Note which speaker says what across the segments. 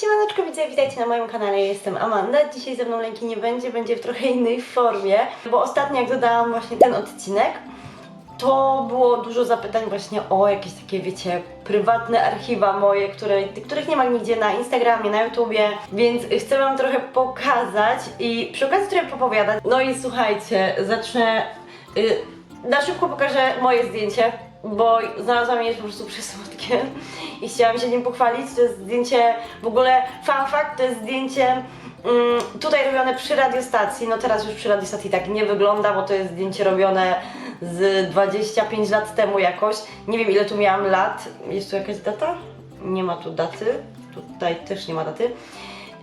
Speaker 1: Siemaneczko, widzę, witajcie na moim kanale, jestem Amanda. Dzisiaj ze mną Lenki nie będzie, będzie w trochę innej formie, bo ostatnio jak dodałam właśnie ten odcinek, to było dużo zapytań właśnie o jakieś takie, wiecie, prywatne archiwa moje, które, których nie ma nigdzie na Instagramie, na YouTubie, więc chcę Wam trochę pokazać i przy okazji trochę popowiadać. No i słuchajcie, zacznę, y, na szybko pokażę moje zdjęcie, bo znalazłam je po prostu przesłodkie i chciałam się nim pochwalić. To jest zdjęcie, w ogóle fun fact, to jest zdjęcie mm, tutaj robione przy radiostacji. No teraz już przy radiostacji tak nie wygląda, bo to jest zdjęcie robione z 25 lat temu jakoś. Nie wiem ile tu miałam lat. Jest tu jakaś data? Nie ma tu daty. Tutaj też nie ma daty.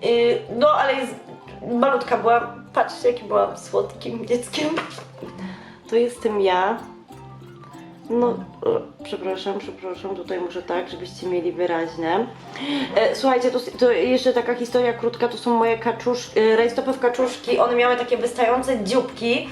Speaker 1: Yy, no ale jest malutka była. Patrzcie jaki byłam słodkim dzieckiem. To jestem ja. No, e, przepraszam, przepraszam, tutaj muszę tak, żebyście mieli wyraźne. E, słuchajcie, to, to jeszcze taka historia krótka, to są moje kaczusz, e, rajstopy kaczuszki, one miały takie wystające dzióbki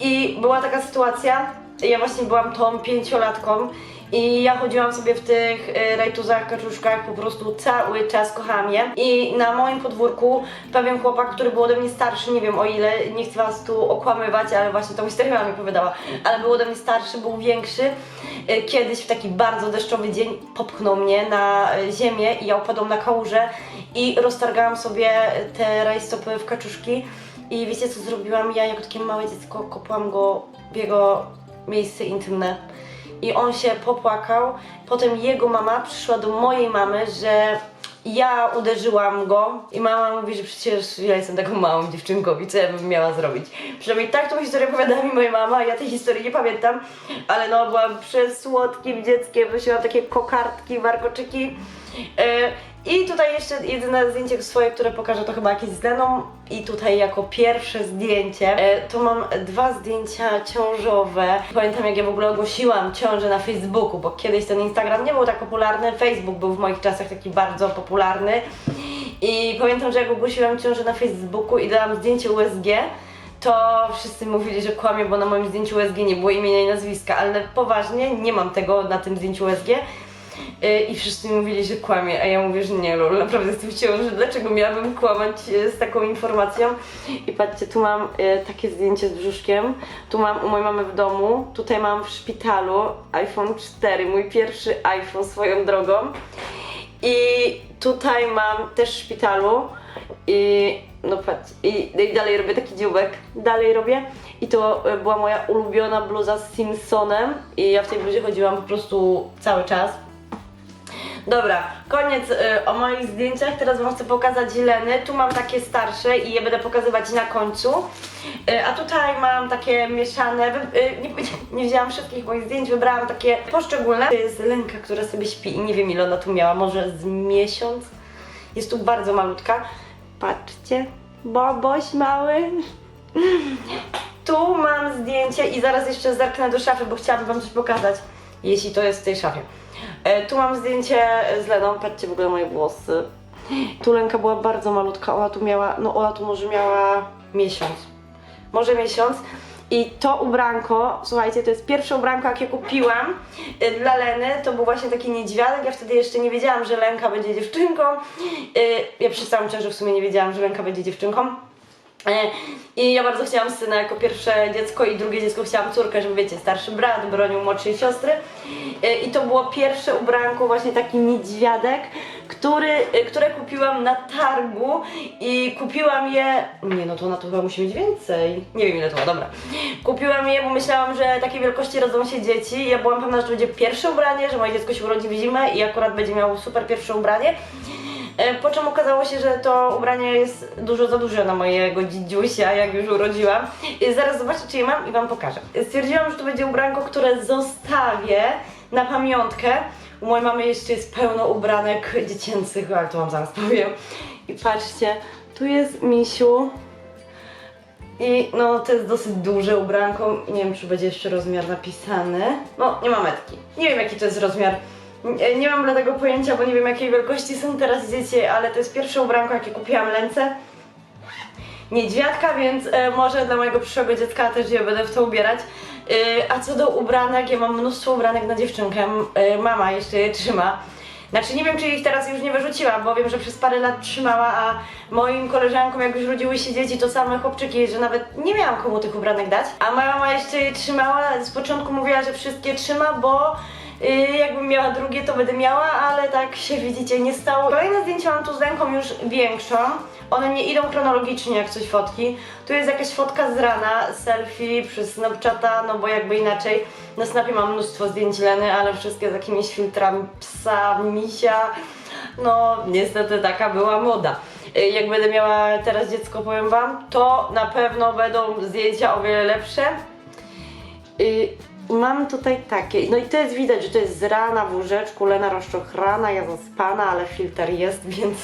Speaker 1: i była taka sytuacja, ja właśnie byłam tą pięciolatką i ja chodziłam sobie w tych e, rajtuzach, kaczuszkach po prostu cały czas, kocham je. I na moim podwórku pewien chłopak, który był ode mnie starszy, nie wiem o ile, nie chcę was tu okłamywać, ale właśnie tą historię mi powiedziała, ale był ode mnie starszy, był większy. E, Kiedyś w taki bardzo deszczowy dzień popchnął mnie na e, ziemię i ja upadłam na kałużę i roztargałam sobie te rajstopy w kaczuszki. I wiecie co zrobiłam? Ja jako takie małe dziecko kopłam go w jego miejsce intymne i on się popłakał. Potem jego mama przyszła do mojej mamy, że ja uderzyłam go i mama mówi, że przecież ja jestem taką małą dziewczynką i co ja bym miała zrobić. Przynajmniej tak tą historię opowiadała mi moja mama, ja tej historii nie pamiętam, ale no byłam przesłodkim dzieckiem, nosiłam takie kokardki, warkoczyki. E, I tutaj jeszcze jedyne zdjęcie swoje, które pokażę, to chyba jakieś z Leną. I tutaj jako pierwsze zdjęcie, e, to mam dwa zdjęcia ciążowe. Pamiętam jak ja w ogóle ogłosiłam ciążę na Facebooku, bo kiedyś ten Instagram nie był tak popularny, Facebook był w moich czasach taki bardzo popularny. I pamiętam, że jak ogłosiłam ciążę na Facebooku i dałam zdjęcie USG, to wszyscy mówili, że kłamie, bo na moim zdjęciu USG nie było imienia i nazwiska, ale poważnie nie mam tego na tym zdjęciu USG. Yy, I wszyscy mówili, że kłamie, a ja mówię, że nie, lol, naprawdę w ciąży, dlaczego miałabym kłamać yy, z taką informacją? I patrzcie, tu mam yy, takie zdjęcie z brzuszkiem, tu mam u mojej mamy w domu, tutaj mam w szpitalu iPhone 4, mój pierwszy iPhone swoją drogą. I tutaj mam też w szpitalu i no patrz, i, i dalej robię taki dzióbek, dalej robię i to e, była moja ulubiona bluza z Simpsonem i ja w tej bluzie chodziłam po prostu cały czas. Dobra, koniec y, o moich zdjęciach. Teraz Wam chcę pokazać Leny. Tu mam takie starsze i je będę pokazywać na końcu. Y, a tutaj mam takie mieszane. Y, nie, nie wzięłam wszystkich moich zdjęć, wybrałam takie poszczególne. To jest Lenka, która sobie śpi i nie wiem ile ona tu miała, może z miesiąc. Jest tu bardzo malutka. Patrzcie, Boboś mały. Tu mam zdjęcie i zaraz jeszcze zerknę do szafy, bo chciałabym Wam coś pokazać, jeśli to jest w tej szafie. E, tu mam zdjęcie z Leną, patrzcie w ogóle moje włosy. Tu Lenka była bardzo malutka, ona tu miała, no ona tu może miała miesiąc. Może miesiąc. I to ubranko, słuchajcie, to jest pierwsze ubranko, jakie kupiłam y, dla Leny. To był właśnie taki niedźwiadek. Ja wtedy jeszcze nie wiedziałam, że Lenka będzie dziewczynką. Ja przez całą ciążę w sumie nie wiedziałam, że Lenka będzie dziewczynką. E, I ja bardzo chciałam syna jako pierwsze dziecko i drugie dziecko chciałam córkę, żeby wiecie, starszy brat bronił młodszej siostry. E, I to było pierwsze ubranko, właśnie taki niedźwiadek, który, e, które kupiłam na targu i kupiłam je. Nie no, to na to chyba musi mieć więcej. Nie wiem ile to ma, dobra. Kupiłam je, bo myślałam, że takiej wielkości rodzą się dzieci. Ja byłam pewna, że to będzie pierwsze ubranie, że moje dziecko się urodzi w zimę i akurat będzie miało super pierwsze ubranie. E, Po czym okazało się, że to ubranie jest dużo za duże na mojego dzidziusia, jak już urodziłam. I zaraz zobaczę, czy je mam i Wam pokażę. Stwierdziłam, że to będzie ubranko, które zostawię na pamiątkę. U mojej mamy jeszcze jest pełno ubranek dziecięcych, ale to Wam zaraz powiem. I patrzcie, tu jest misiu. I no, to jest dosyć duże ubranko. Nie wiem, czy będzie jeszcze rozmiar napisany. No, nie ma metki. Nie wiem, jaki to jest rozmiar. Nie, nie mam dlatego pojęcia, bo nie wiem, jakiej wielkości są teraz dzieci, ale to jest pierwsze ubranko, jakie kupiłam Lence. Niedźwiadka, więc e, może dla mojego przyszłego dziecka też je będę w to ubierać. E, a co do ubranek, ja mam mnóstwo ubranek na dziewczynkę. E, mama jeszcze je trzyma. Znaczy nie wiem, czy ich teraz już nie wyrzuciła, bo wiem, że przez parę lat trzymała, a moim koleżankom jak już rodziły się dzieci, to same chłopczyki, że nawet nie miałam komu tych ubranek dać. A moja mama jeszcze je trzymała, z początku mówiła, że wszystkie trzyma, bo Yy, jakbym miała drugie, to będę miała, ale tak się widzicie nie stało. Kolejne zdjęcia mam tu z ręką już większą. One nie idą chronologicznie jak coś fotki. Tu jest jakaś fotka z rana, selfie przez Snapchata, no bo jakby inaczej. Na Snapie mam mnóstwo zdjęć Leny, ale wszystkie z jakimiś filtrami psa, misia. No niestety taka była moda. Yy, Jak będę miała teraz dziecko, powiem wam, to na pewno będą zdjęcia o wiele lepsze. Y, mam tutaj takie, no i to jest widać, że to jest z rana w łóżeczku, Lena rozczochrana, ja zaspana, ale filtr jest, więc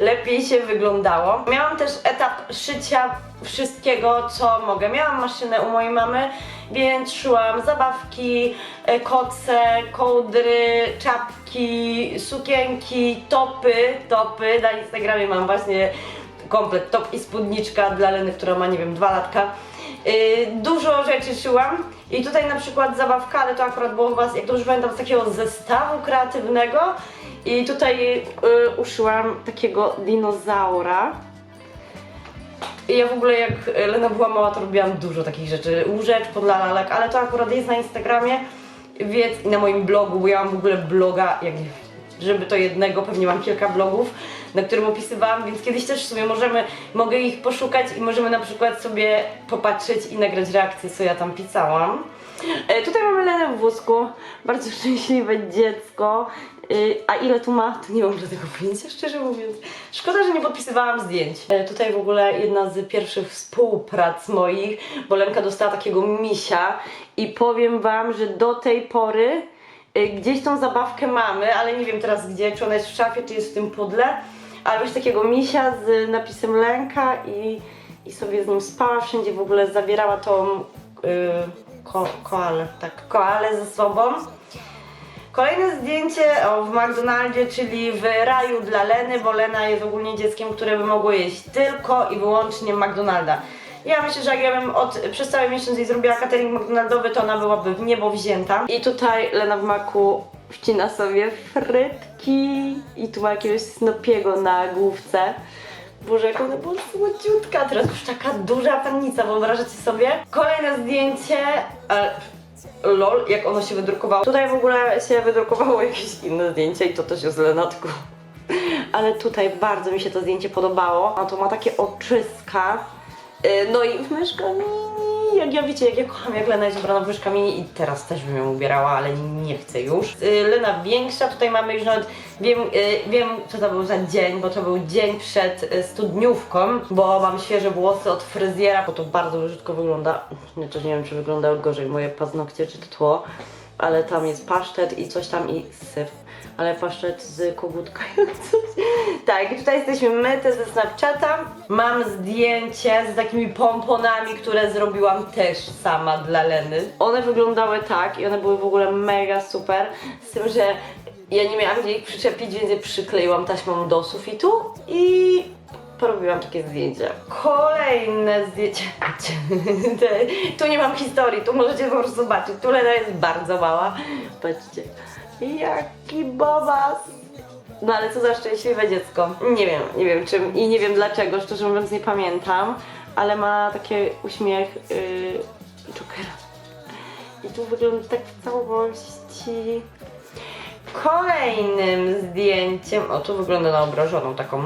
Speaker 1: lepiej się wyglądało. Miałam też etap szycia wszystkiego, co mogę. Miałam maszynę u mojej mamy, więc szyłam zabawki, e, koce, kołdry, czapki, sukienki, topy, topy. Na Instagramie mam właśnie komplet top i spódniczka dla Leny, która ma, nie wiem, dwa latka. Yy, dużo rzeczy szyłam i tutaj na przykład zabawka, ale to akurat było chyba, jak dobrze pamiętam, z takiego zestawu kreatywnego. I tutaj yy, uszyłam takiego dinozaura. I ja w ogóle jak Lena była mała, to robiłam dużo takich rzeczy, łóżeczko dla lalek, ale to akurat jest na Instagramie, więc i na moim blogu, bo ja mam w ogóle bloga, jak żeby to jednego, pewnie mam kilka blogów, na którym opisywałam, więc kiedyś też sobie możemy, mogę ich poszukać i możemy na przykład sobie popatrzeć i nagrać reakcję, co ja tam pisałam. E, tutaj mamy Lenę w wózku, bardzo szczęśliwe dziecko. E, a ile tu ma? To nie mam żadnego pojęcia, szczerze mówiąc. Szkoda, że nie podpisywałam zdjęć. E, tutaj w ogóle jedna z pierwszych współprac moich, bo Lenka dostała takiego misia i powiem wam, że do tej pory Y, Gdzieś tą zabawkę mamy, ale nie wiem teraz gdzie, czy ona jest w szafie, czy jest w tym pudle. Weź takiego misia z napisem Lenka i, i sobie z nim spała, wszędzie w ogóle zabierała tą yy, ko, koalę, tak, koalę ze sobą. Kolejne zdjęcie o, w McDonaldzie, czyli w raju dla Leny, bo Lena jest ogólnie dzieckiem, które by mogło jeść tylko i wyłącznie McDonalda. Ja myślę, że jak ja bym od, przez cały miesiąc jej zrobiła catering McDonaldowy, to ona byłaby w niebo wzięta. I tutaj Lena w maku wcina sobie frytki i tu ma jakiegoś snopiego na główce. Boże, jak ona była słodziutka, teraz już taka duża pannica, wyobrażacie sobie? Kolejne zdjęcie, ale lol, jak ono się wydrukowało. Tutaj w ogóle się wydrukowało jakieś inne zdjęcie i to też jest Lenatku. Ale tutaj bardzo mi się to zdjęcie podobało. A to ma takie oczyska. Yy, No i myszka mini, jak ja wiecie, jak ja kocham, jak Lena jest ubrana w myszka mini i teraz też bym ją ubierała, ale nie chcę już. Yy, Lena większa, tutaj mamy już nawet, wiem, yy, wiem co to był za dzień, bo to był dzień przed yy, studniówką, bo mam świeże włosy od fryzjera, bo to bardzo brzydko wygląda. Znaczy nie wiem, czy wyglądały gorzej moje paznokcie, czy to tło, ale tam jest pasztet i coś tam i syf. Ale paszczet z kogutka jak coś. Tak, tutaj jesteśmy my, te ze Snapchata. Mam zdjęcie z takimi pomponami, które zrobiłam też sama dla Leny. One wyglądały tak i one były w ogóle mega super. Z tym, że ja nie miałam gdzie ich przyczepić, więc je przykleiłam taśmą do sufitu i porobiłam takie zdjęcie. Kolejne zdjęcie. tu nie mam historii, tu możecie po prostu zobaczyć. Tu Lena jest bardzo mała. Patrzcie. Jaki bobas! No ale co za szczęśliwe dziecko. Nie wiem, nie wiem czym i nie wiem dlaczego, szczerze mówiąc nie pamiętam, ale ma takie uśmiech yy, Jokera. I tu wygląda tak w całości. Kolejnym zdjęciem, o tu wygląda na obrażoną taką.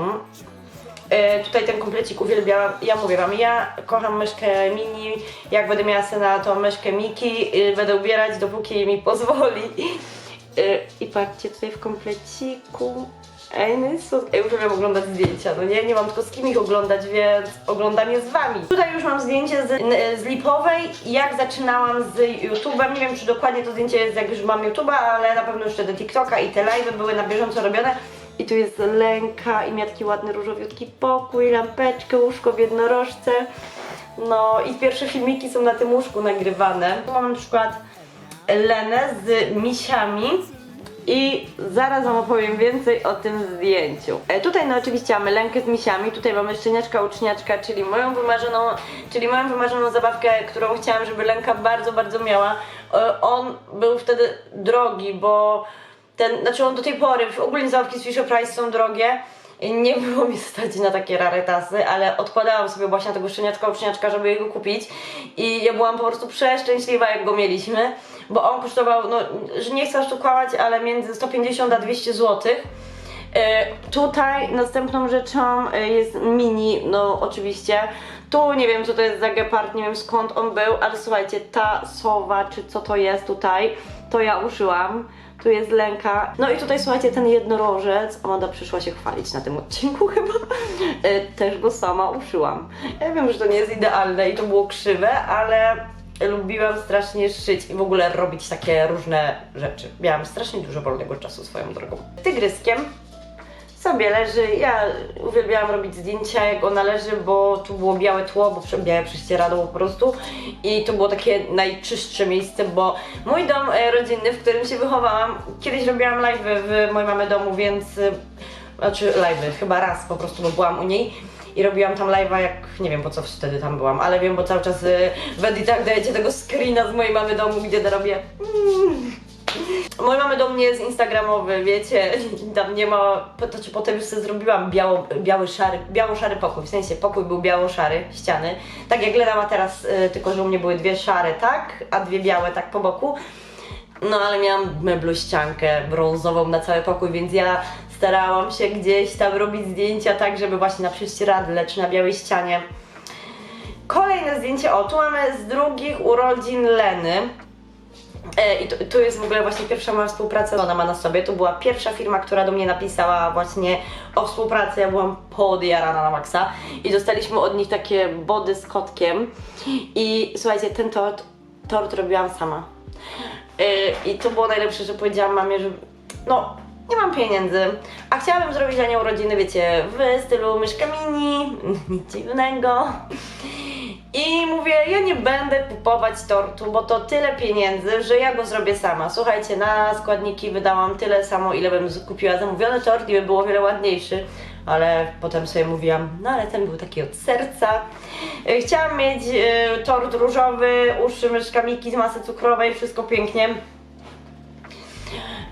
Speaker 1: E, tutaj ten komplecik uwielbiałam, ja mówię wam, ja kocham myszkę mini, jak będę miała syna to myszkę Miki, y, będę ubierać dopóki mi pozwoli. Y, I patrzcie tutaj w kompleciku. Ej, no jest słodko. Ja uwielbiam oglądać zdjęcia, no nie? Nie mam tylko z kim ich oglądać, więc oglądam je z wami. Tutaj już mam zdjęcie z, n- z Lipowej, jak zaczynałam z YouTube'em. Nie wiem, czy dokładnie to zdjęcie jest, jak już mam YouTube'a, ale na pewno już wtedy TikToka i te live'y były na bieżąco robione. I tu jest Lenka i miała taki ładny różowiutki pokój, lampeczkę, łóżko w jednorożce. No i pierwsze filmiki są na tym łóżku nagrywane. Tu mam na przykład Lenę z misiami i zaraz Wam opowiem więcej o tym zdjęciu. E, tutaj no oczywiście mamy Lenkę z misiami, tutaj mamy szczeniaczka uczniaczka, czyli moją wymarzoną, czyli moją wymarzoną zabawkę, którą chciałam, żeby Lenka bardzo, bardzo miała. E, on był wtedy drogi, bo ten, znaczy on do tej pory, ogólnie zabawki z Fisher Price są drogie, nie było mi stać na takie rarytasy, ale odkładałam sobie właśnie tego szczeniaczka, uczniaczka, żeby jego kupić i ja byłam po prostu przeszczęśliwa, jak go mieliśmy, bo on kosztował, no, że nie chcę aż tu kłamać, ale między 150 a 200 zł. E, Tutaj następną rzeczą e, jest mini, no oczywiście. Tu nie wiem co to jest za gepard, nie wiem skąd on był, ale słuchajcie, ta sowa, czy co to jest tutaj, to ja uszyłam. Tu jest lęka. No i tutaj słuchajcie, ten jednorożec, Amanda przyszła się chwalić na tym odcinku chyba. E, Też go sama uszyłam. Ja wiem, że to nie jest idealne i to było krzywe, ale lubiłam strasznie szyć i w ogóle robić takie różne rzeczy. Miałam strasznie dużo wolnego czasu swoją drogą. Tygryskiem sobie leży. Ja uwielbiałam robić zdjęcia jak ona leży, bo tu było białe tło, bo białe prześcieradło po prostu i to było takie najczystsze miejsce, bo mój dom e, rodzinny, w którym się wychowałam, kiedyś robiłam live w mojej mamy domu, więc e, znaczy live, chyba raz po prostu, bo byłam u niej i robiłam tam live'a, jak nie wiem po co wtedy tam byłam, ale wiem, bo cały czas y, w editach dajecie tego screena z mojej mamy domu, gdzie robię. Mm. Mój mamy dom nie jest instagramowy, wiecie, tam nie ma, to, czy potem sobie zrobiłam biało, biały, szary, biało-szary pokój, w sensie pokój był biało-szary, ściany, tak jak Lena ma teraz, y, tylko że u mnie były dwie szare, tak, a dwie białe tak po boku, no ale miałam meblościankę brązową na cały pokój, więc ja starałam się gdzieś tam robić zdjęcia tak, żeby właśnie na prześcieradle czy na białej ścianie. Kolejne zdjęcie, o tu mamy z drugich urodzin Leny. E, I tu, tu jest w ogóle właśnie pierwsza moja współpraca, ona ma na sobie. To była pierwsza firma, która do mnie napisała właśnie o współpracy. Ja byłam podjarana na maksa i dostaliśmy od nich takie body z kotkiem. I słuchajcie, ten tort, tort robiłam sama. E, I to było najlepsze, że powiedziałam mamie, że no, nie mam pieniędzy, a chciałabym zrobić dla niej urodziny, wiecie, w stylu myszka mini, nic dziwnego. I mówię, ja nie będę kupować tortu, bo to tyle pieniędzy, że ja go zrobię sama. Słuchajcie, na składniki wydałam tyle samo, ile bym kupiła zamówiony tort i by było wiele ładniejszy. Ale potem sobie mówiłam, no ale ten był taki od serca. Chciałam mieć e, tort różowy, uszy myszka Miki z masy cukrowej, wszystko pięknie.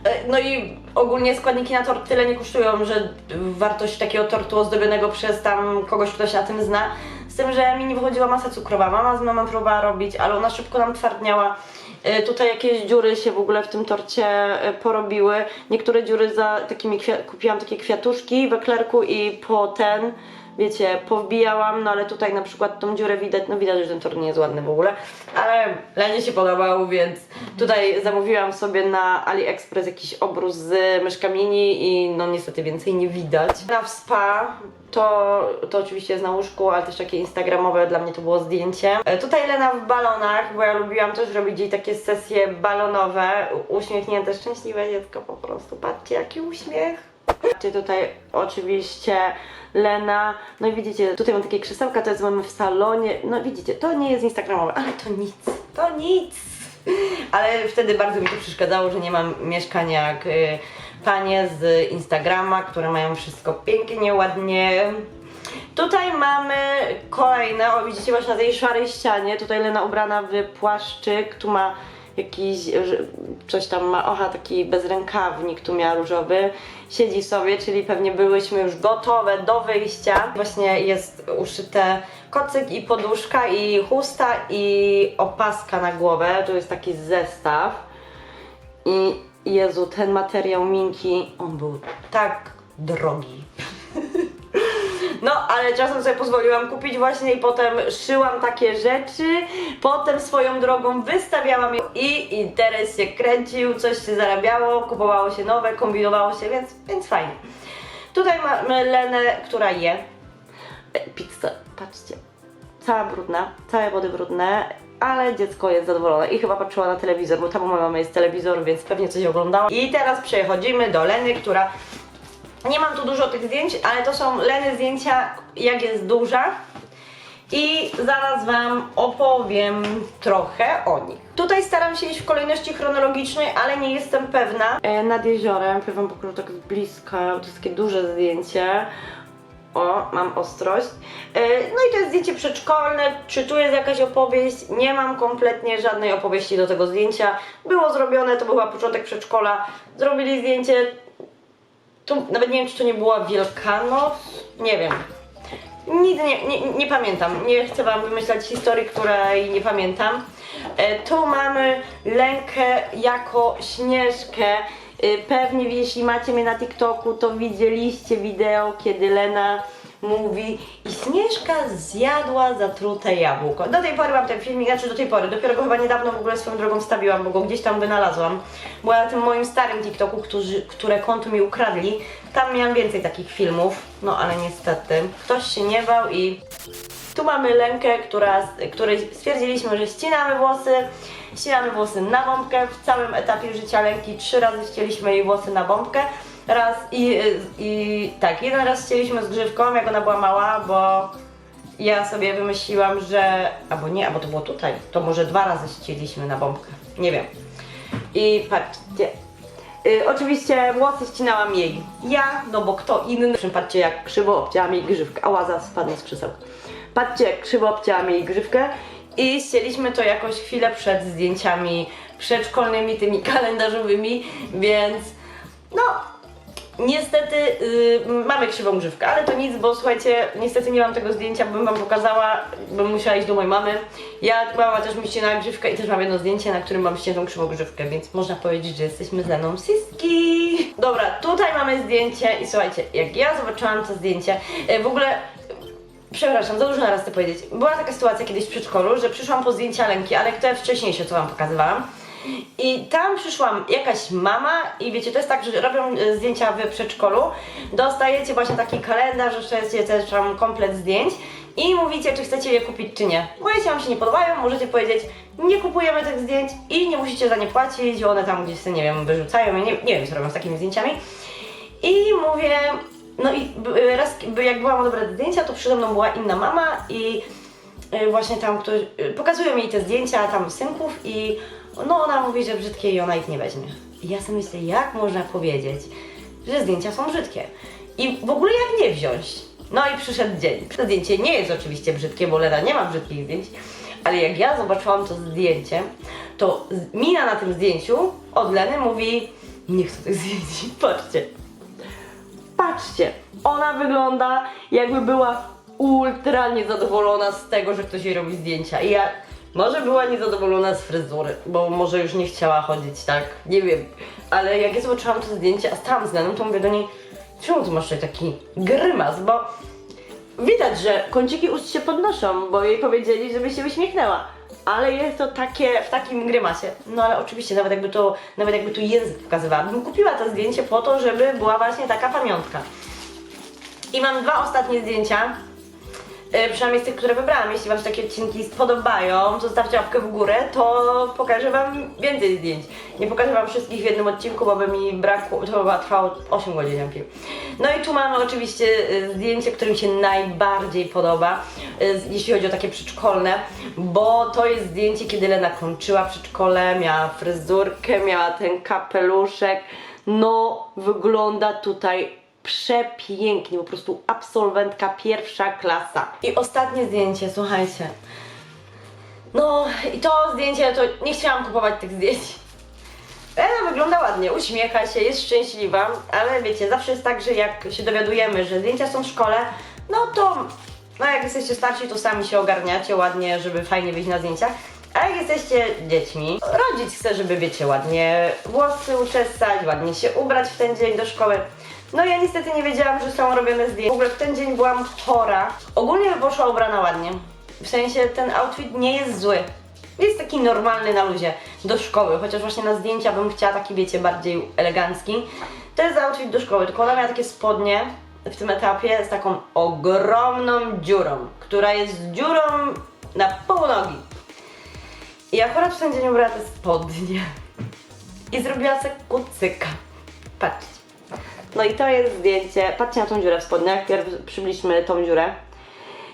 Speaker 1: E, No i ogólnie składniki na tort tyle nie kosztują, że wartość takiego tortu ozdobionego przez tam kogoś, kto się na tym zna. Z tym, że mi nie wychodziła masa cukrowa. Mama z mamą próbowała robić, ale ona szybko nam twardniała. E, Tutaj jakieś dziury się w ogóle w tym torcie e, porobiły. Niektóre dziury za takimi kupiłam takie kwiatuszki w eklerku i po ten wiecie, powbijałam, no ale tutaj na przykład tą dziurę widać, no widać, że ten tor nie jest ładny w ogóle, ale Lenie się podobał, więc tutaj zamówiłam sobie na AliExpress jakiś obrus z myszkami mini i no niestety więcej nie widać. Na spa to, to oczywiście jest na łóżku, ale też takie instagramowe, dla mnie to było zdjęcie. E, Tutaj Lena w balonach, bo ja lubiłam też robić jej takie sesje balonowe, uśmiechnięte, szczęśliwe dziecko po prostu, patrzcie jaki uśmiech. Tutaj oczywiście Lena, no i widzicie, tutaj mam takie krzesełka, to jest mamy w salonie, no widzicie, to nie jest instagramowe, ale to nic, to nic. Ale wtedy bardzo mi to przeszkadzało, że nie mam mieszkania jak y, panie z Instagrama, które mają wszystko pięknie, ładnie. Tutaj mamy kolejne, o widzicie właśnie na tej szarej ścianie, tutaj Lena ubrana w płaszczyk, tu ma jakiś, coś tam ma, oha, taki bezrękawnik tu miała różowy, siedzi sobie, czyli pewnie byłyśmy już gotowe do wyjścia. Właśnie jest uszyte kocyk i poduszka i chusta i opaska na głowę, to jest taki zestaw. I Jezu, ten materiał minki, on był tak drogi. No, ale czasem sobie pozwoliłam kupić właśnie i potem szyłam takie rzeczy, potem swoją drogą wystawiałam je i interes się kręcił, coś się zarabiało, kupowało się nowe, kombinowało się, więc, więc fajnie. Tutaj mamy Lenę, która je pizzę, patrzcie, cała brudna, całe wody brudne, ale dziecko jest zadowolone i chyba patrzyła na telewizor, bo tam u mamy jest telewizor, więc pewnie coś oglądała. I teraz przechodzimy do Leny, która nie mam tu dużo tych zdjęć, ale to są Leny zdjęcia, jak jest duża. I zaraz Wam opowiem trochę o nich. Tutaj staram się iść w kolejności chronologicznej, ale nie jestem pewna. E, nad jeziorem, powiem Wam pokażę tak z bliska, to jest takie duże zdjęcie. O, mam ostrość. E, No i to jest zdjęcie przedszkolne. Czy tu jest jakaś opowieść? Nie mam kompletnie żadnej opowieści do tego zdjęcia. Było zrobione, to był chyba początek przedszkola. Zrobili zdjęcie. Tu nawet nie wiem, czy to nie była Wielkanoc. Nie wiem. Nic nie, nie, nie pamiętam. Nie chcę wam wymyślać historii, której nie pamiętam. E, tu mamy Lenkę jako Śnieżkę. E, pewnie jeśli macie mnie na TikToku, to widzieliście wideo, kiedy Lena mówi i Śnieżka zjadła zatrute jabłko. Do tej pory mam ten filmik, znaczy do tej pory, dopiero go chyba niedawno w ogóle swoją drogą wstawiłam, bo go gdzieś tam wynalazłam. Bo na tym moim starym TikToku, którzy, które konto mi ukradli, tam miałam więcej takich filmów, no ale niestety ktoś się nie bał i tu mamy Lenkę, która, której stwierdziliśmy, że ścinamy włosy. Ścinamy włosy na bombkę. W całym etapie życia Lenki trzy razy ścięliśmy jej włosy na bombkę. Raz i, i tak, jeden raz ścięliśmy z grzywką, jak ona była mała, bo ja sobie wymyśliłam, że. Albo nie, albo to było tutaj. To może dwa razy ścięliśmy na bombkę. Nie wiem. I patrzcie. Y, oczywiście włosy ścinałam jej ja, no bo kto inny. Patrzcie jak krzywo obcięłam jej grzywkę. Ała, zaraz spadnę z krzesełka. Patrzcie jak krzywo obcięłam jej grzywkę i ścięliśmy to jakoś chwilę przed zdjęciami przedszkolnymi, tymi kalendarzowymi, więc no Niestety y, mamy krzywą grzywkę, ale to nic, bo słuchajcie, niestety nie mam tego zdjęcia, bym wam pokazała, bym musiała iść do mojej mamy. Ja, mama też mi ścinała grzywkę i też mam jedno zdjęcie, na którym mam ściętą krzywą grzywkę, więc można powiedzieć, że jesteśmy z Leną siski. Dobra, tutaj mamy zdjęcie i słuchajcie, jak ja zobaczyłam to zdjęcie, y, w ogóle Przepraszam, za dużo naraz chcę powiedzieć. Była taka sytuacja kiedyś w przedszkolu, że przyszłam po zdjęcia Lenki, ale to wcześniejsze, co wam pokazywałam. I tam przyszłam jakaś mama i wiecie, to jest tak, że robią e, zdjęcia w przedszkolu, dostajecie właśnie taki kalendarz, że chcecie też tam komplet zdjęć i mówicie, czy chcecie je kupić, czy nie. Bo jeśli wam się nie podobają, możecie powiedzieć, nie kupujemy tych zdjęć i nie musicie za nie płacić, one tam gdzieś, sobie, nie wiem, wyrzucają, nie, nie wiem, co robią z takimi zdjęciami. I mówię, no i b- raz, jak byłam odebrać zdjęcia, to przede mną była inna mama i y, właśnie tam, y, pokazują jej te zdjęcia tam synków i no ona mówi, że brzydkie i ona ich nie weźmie. I ja sobie myślę, jak można powiedzieć, że zdjęcia są brzydkie? I w ogóle jak nie wziąć? No i przyszedł dzień. To zdjęcie nie jest oczywiście brzydkie, bo Lena nie ma brzydkich zdjęć, ale jak ja zobaczyłam to zdjęcie, to mina na tym zdjęciu od Leny mówi, nie chcę tych zdjęć, patrzcie. Patrzcie, ona wygląda jakby była ultra niezadowolona z tego, że ktoś jej robi zdjęcia. I ja może była niezadowolona z fryzury, bo może już nie chciała chodzić tak, nie wiem. Ale jak ja zobaczyłam to zdjęcie, a stałam z Leną, to mówię do niej, czemu ty masz tutaj taki grymas, bo widać, że kąciki ust się podnoszą, bo jej powiedzieli, żeby się uśmiechnęła. Ale jest to takie, w takim grymasie. No ale oczywiście, nawet jakby to, nawet jakby tu język pokazywała, bym kupiła to zdjęcie po to, żeby była właśnie taka pamiątka. I mam dwa ostatnie zdjęcia. E, przynajmniej z tych, które wybrałam. Jeśli Wam się takie odcinki spodobają, zostawcie łapkę w górę, to pokażę Wam więcej zdjęć. Nie pokażę Wam wszystkich w jednym odcinku, bo by mi brakło, to chyba trwało 8 godzin. No i tu mamy oczywiście e, zdjęcie, które mi się najbardziej podoba, e, jeśli chodzi o takie przedszkolne, bo to jest zdjęcie, kiedy Lena kończyła przedszkole, miała fryzurkę, miała ten kapeluszek. No, wygląda tutaj przepięknie, po prostu absolwentka pierwsza klasa. I ostatnie zdjęcie, słuchajcie. No i to zdjęcie, to nie chciałam kupować tych zdjęć. Ela wygląda ładnie, uśmiecha się, jest szczęśliwa, ale wiecie, zawsze jest tak, że jak się dowiadujemy, że zdjęcia są w szkole, no to no jak jesteście starsi, to sami się ogarniacie ładnie, żeby fajnie wyjść na zdjęciach. A jak jesteście dziećmi, rodzic chce, żeby wiecie, ładnie włosy uczesać, ładnie się ubrać w ten dzień do szkoły. No ja niestety nie wiedziałam, że są robione zdjęcia. W ogóle w ten dzień byłam chora. Ogólnie by poszła ubrana ładnie. W sensie ten outfit nie jest zły. Jest taki normalny na luzie do szkoły, chociaż właśnie na zdjęcia bym chciała taki, wiecie, bardziej elegancki. To jest outfit do szkoły, tylko ona miała takie spodnie w tym etapie z taką ogromną dziurą, która jest dziurą na pół nogi. I akurat w ten dzień ubrała te spodnie i zrobiła sobie kucyka. Patrzcie. No i to jest zdjęcie. Patrzcie na tą dziurę w spodniach. Pierw przybliżmy tą dziurę.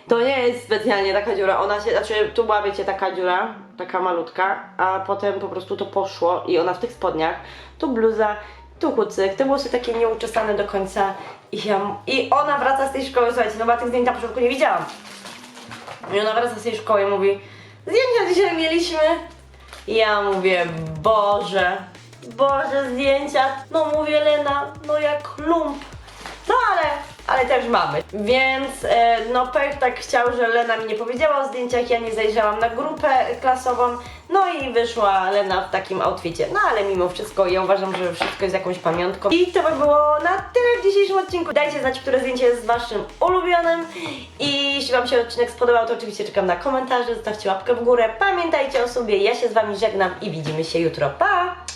Speaker 1: To nie jest specjalnie taka dziura. Ona się, znaczy tu była, wiecie, taka dziura, taka malutka, a potem po prostu to poszło i ona w tych spodniach. Tu bluza, tu kucyk, te włosy takie nieuczesane do końca i, ja, i ona wraca z tej szkoły, słuchajcie, no bo ja tych zdjęć na początku nie widziałam. I ona wraca z tej szkoły i mówi, zdjęcia dzisiaj mieliśmy. I ja mówię, Boże, Boże, zdjęcia. No mówię, Lena, no jak lump. No ale, ale też mamy. Więc e, no pech tak chciał, że Lena mi nie powiedziała o zdjęciach, ja nie zajrzałam na grupę klasową, no i wyszła Lena w takim outficie. No ale mimo wszystko ja uważam, że wszystko jest jakąś pamiątką. I to by było na tyle w dzisiejszym odcinku. Dajcie znać, które zdjęcie jest waszym ulubionym i jeśli wam się odcinek spodobał, to oczywiście czekam na komentarze, zostawcie łapkę w górę. Pamiętajcie o sobie, ja się z wami żegnam i widzimy się jutro. Pa!